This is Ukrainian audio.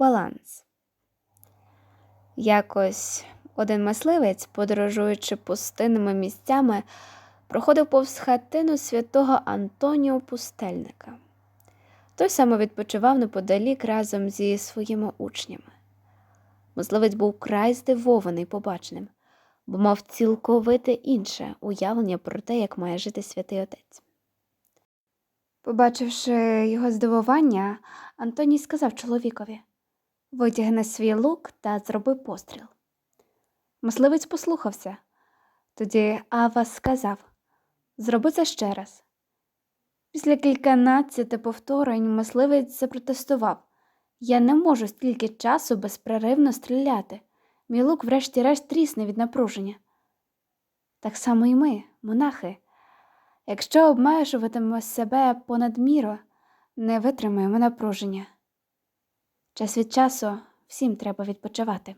баланс. Якось один мисливець, подорожуючи пустинними місцями, проходив повз хатину святого Антоніо Пустельника. Той саме відпочивав неподалік разом зі своїми учнями. Мисливець був край здивований побаченим, бо мав цілковите інше уявлення про те, як має жити святий отець. Побачивши його здивування, Антоній сказав чоловікові витягни свій лук та зроби постріл. Мисливець послухався. Тоді Ава сказав Зроби це ще раз. Після кільканадцяти повторень мисливець запротестував Я не можу стільки часу безперервно стріляти. Мій лук врешті-решт трісне від напруження. Так само і ми, монахи. Якщо обмежуватимемо себе понад міру, не витримаємо напруження. Час від часу всім треба відпочивати.